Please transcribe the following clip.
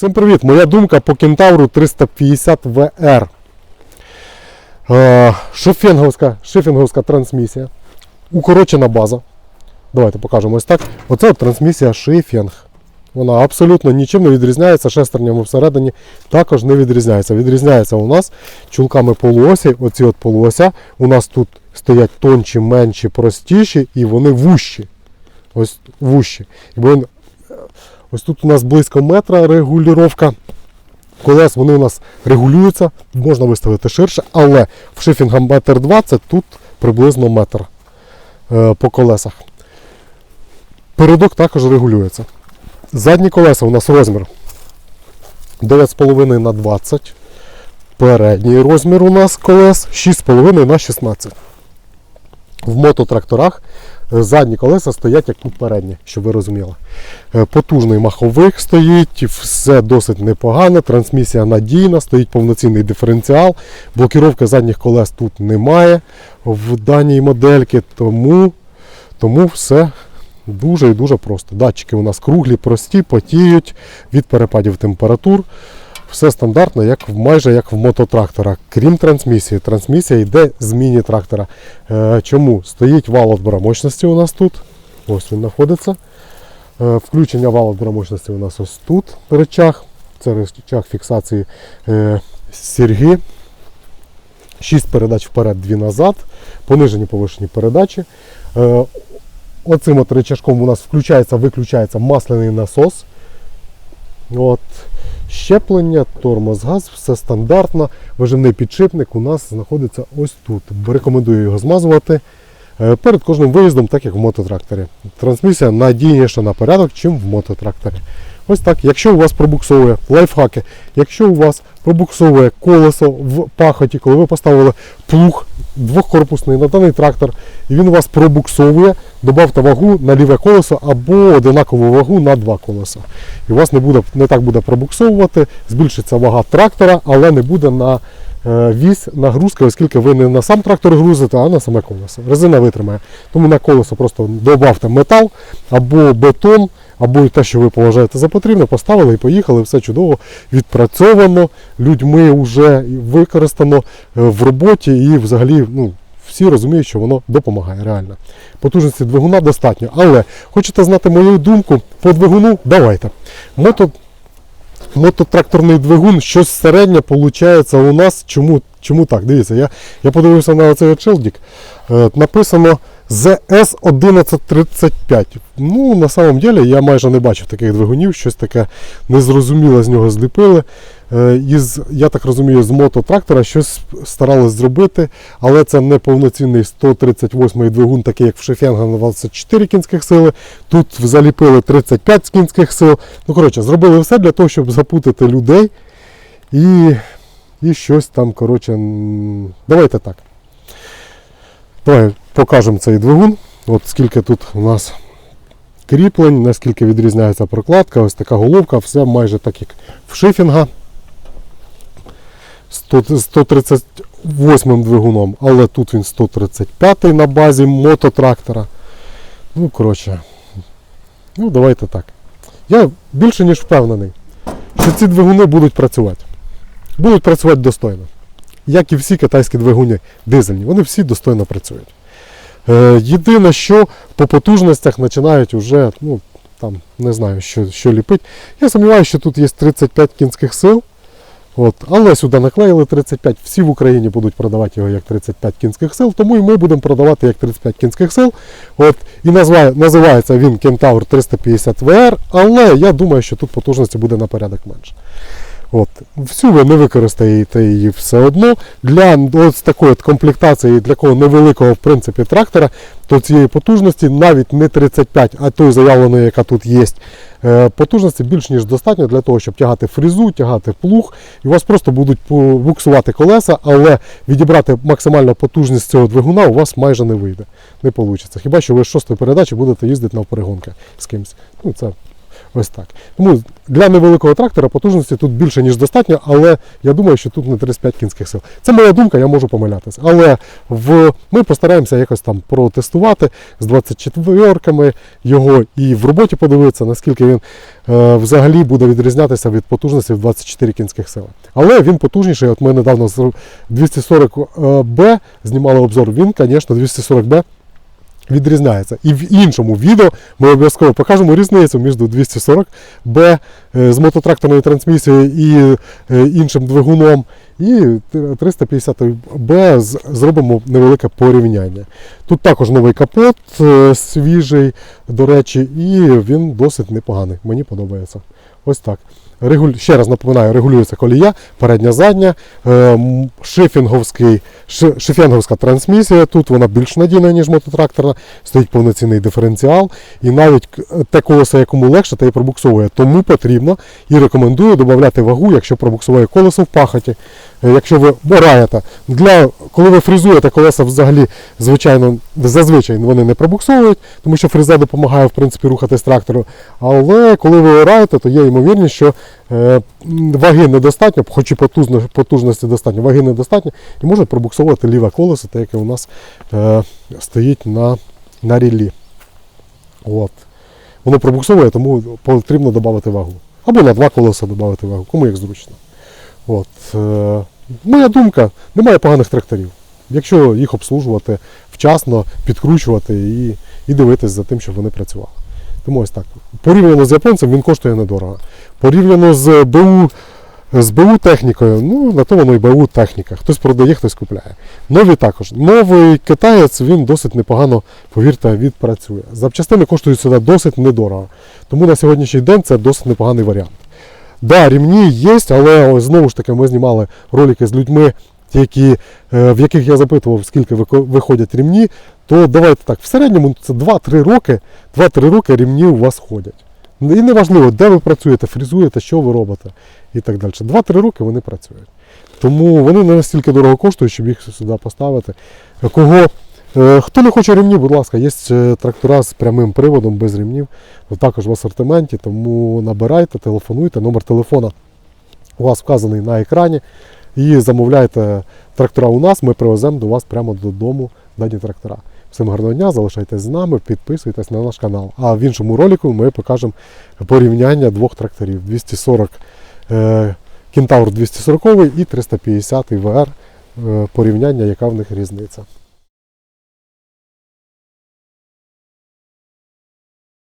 Всім привіт! Моя думка по кентавру 350 VR. Е, шифінговська, шифінговська трансмісія. Укорочена база. Давайте покажемо ось так. Оце трансмісія шифінг. Вона абсолютно нічим не відрізняється, шестернями всередині також не відрізняється. Відрізняється у нас чулками полуосі. Оці от полуося. У нас тут стоять тонші, менші, простіші і вони вущі. Ось вущі. І Ось тут у нас близько метра регулювання. Колес вони у нас регулюються, можна виставити ширше, але в шифінга метр 20 тут приблизно метр е, по колесах. Передок також регулюється. Задні колеса у нас розмір 9,5 на 20. Передній розмір у нас колес 6,5 на 16. В мототракторах е, задні колеса стоять як тут передні, щоб ви розуміли. Е, Потужний маховик стоїть, все досить непогано, трансмісія надійна, стоїть повноцінний диференціал. Блокіровки задніх колес тут немає в даній модельці, тому, тому все дуже і дуже просто. Датчики у нас круглі, прості, потіють від перепадів температур. Все стандартно, як майже як в мототрактора. Крім трансмісії. Трансмісія йде з міні-трактора. Е, чому? Стоїть вал отбора мощності у нас тут. Ось він знаходиться. Е, Включення валу отбора мощності у нас ось тут речах. Це речах фіксації е, сірги. 6 передач вперед, 2 назад. Понижені повишені передачі. Оцим от речашком у нас включається, виключається масляний насос. От. Щеплення, тормоз, газ, все стандартно. Виживний підшипник у нас знаходиться ось тут. Рекомендую його змазувати е, перед кожним виїздом, так як в мототракторі. Трансмісія надійніша на порядок, чим в мототракторі. Ось так. Якщо у вас пробуксовує лайфхаки, якщо у вас пробуксовує колесо в пахоті, коли ви поставили плуг двохкорпусний на даний трактор, і він вас пробуксовує, додавте вагу на ліве колесо або одинакову вагу на два колеса. І у вас не, буде, не так буде пробуксовувати, збільшиться вага трактора, але не буде на е, вісь нагрузки, оскільки ви не на сам трактор грузите, а на саме колесо. Резина витримає. Тому на колесо просто додавте метал або бетон, або те, що ви поважаєте за потрібне, поставили і поїхали, все чудово відпрацьовано, людьми вже використано е, в роботі і взагалі ну, всі розуміють, що воно допомагає реально. Потужності двигуна достатньо. Але хочете знати мою думку по двигуну? Давайте. Мото, мототракторний двигун, щось середнє виходить у нас. Чому, чому так? Дивіться, я, я подивився на цей челдік. Е, написано ZS1135. Ну, на самом деле, я майже не бачив таких двигунів, щось таке незрозуміле з нього зліпили. Е, Із, я так розумію, з мототрактора щось старались зробити, але це не повноцінний 138-й двигун, такий як в Шефенга на 24 кінських сили. Тут заліпили 35 кінських сил. Ну, коротше, зробили все для того, щоб запутати людей і, і щось там, коротше, давайте так. Давай покажемо цей двигун. От скільки тут у нас кріплень, наскільки відрізняється прокладка, ось така головка, все майже так як в шифінга. 100 138 двигуном, але тут він 135 на базі мототрактора. Ну, коротше, ну давайте так. Я більше ніж впевнений, що ці двигуни будуть працювати. Будуть працювати достойно. Як і всі китайські двигуни дизельні, вони всі достойно працюють. Е, єдине, що по потужностях починають вже, ну, там, не знаю, що, що ліпить. Я сумніваюся, що тут є 35 кінських сил. От, але сюди наклеїли 35. Всі в Україні будуть продавати його як 35 кінських сил, тому і ми будемо продавати як 35 кінських сил. От, і називає, називається він Kentaur 350 VR, але я думаю, що тут потужності буде на порядок менше. От. Всю ви не використаєте її все одно. Для ось такої от комплектації, для кого невеликого в принципі, трактора, то цієї потужності навіть не 35, а той заявленої, яка тут є, е, потужності більш ніж достатньо для того, щоб тягати фрезу, тягати плуг. І у вас просто будуть буксувати колеса, але відібрати максимальну потужність цього двигуна у вас майже не вийде. Не вийде. Хіба що ви з шостої передачі будете їздити на перегонки з кимось. Ну, це Ось так. Тому для невеликого трактора потужності тут більше, ніж достатньо, але я думаю, що тут не 35 кінських сил. Це моя думка, я можу помилятися. Але в... ми постараємося якось там протестувати з 24-ками його і в роботі подивитися, наскільки він е, взагалі буде відрізнятися від потужності в 24 кінських сили. Але він потужніший. От ми недавно з 240B знімали обзор. Він, звісно, 240B відрізняється. І в іншому відео ми обов'язково покажемо різницю між 240B е, з мототракторною трансмісією і е, іншим двигуном. І 350B зробимо невелике порівняння. Тут також новий капот е, свіжий, до речі, і він досить непоганий. Мені подобається. Ось так. Регуль... Ще раз напоминаю, регулюється колія, передня задня, е, шифінговський, шифінговська трансмісія. Тут вона більш надійна, ніж мототракторна, стоїть повноцінний диференціал. І навіть те колесо, якому легше, те і пробуксовує. Тому потрібно і рекомендую додати вагу, якщо пробуксовує колесо в пахоті. Е, Якщо ви бораєте, для коли ви фрезуєте колеса взагалі, звичайно, зазвичай вони не пробуксовують, тому що фреза допомагає в принципі рухатись трактору. Але коли ви ораєте, то є ймовірність, що ваги недостатньо, хоч і потужності достатньо, ваги недостатньо, і може пробуксовувати ліве колесо, те, яке у нас е, стоїть на, на ріллі. От. Воно пробуксовує, тому потрібно додати вагу. Або на два колеса додати вагу, кому як зручно. От. Е, моя думка, немає поганих тракторів. Якщо їх обслужувати вчасно, підкручувати і, і дивитись за тим, щоб вони працювали. Тому ось так. Порівняно з японцем він коштує недорого. Порівняно з БУ, з БУ технікою, ну на то воно і БУ техніка. Хтось продає, хтось купляє. Нові також. Новий китаєць він досить непогано, повірте, відпрацює. Запчастини коштують сюди досить недорого. Тому на сьогоднішній день це досить непоганий варіант. Да, рівні є, але ось знову ж таки ми знімали ролики з людьми, які, е, в яких я запитував, скільки виходять рівні, то давайте так, в середньому це 2-3 роки, 2-3 роки рівні у вас ходять. І неважливо, де ви працюєте, фрізуєте, що ви робите і так далі. 2-3 роки вони працюють. Тому вони не настільки дорого коштують, щоб їх сюди поставити. Кого, е, хто не хоче рівні, будь ласка, є е, трактора з прямим приводом, без рівнів, також в асортименті, тому набирайте, телефонуйте, номер телефона у вас вказаний на екрані. І замовляйте трактора у нас, ми привеземо до вас прямо додому дані трактора. Всім гарного дня, залишайтесь з нами, підписуйтесь на наш канал. А в іншому ролику ми покажемо порівняння двох тракторів: 240 е, Кентавр 240 і 350 VR, е, порівняння, яка в них різниця.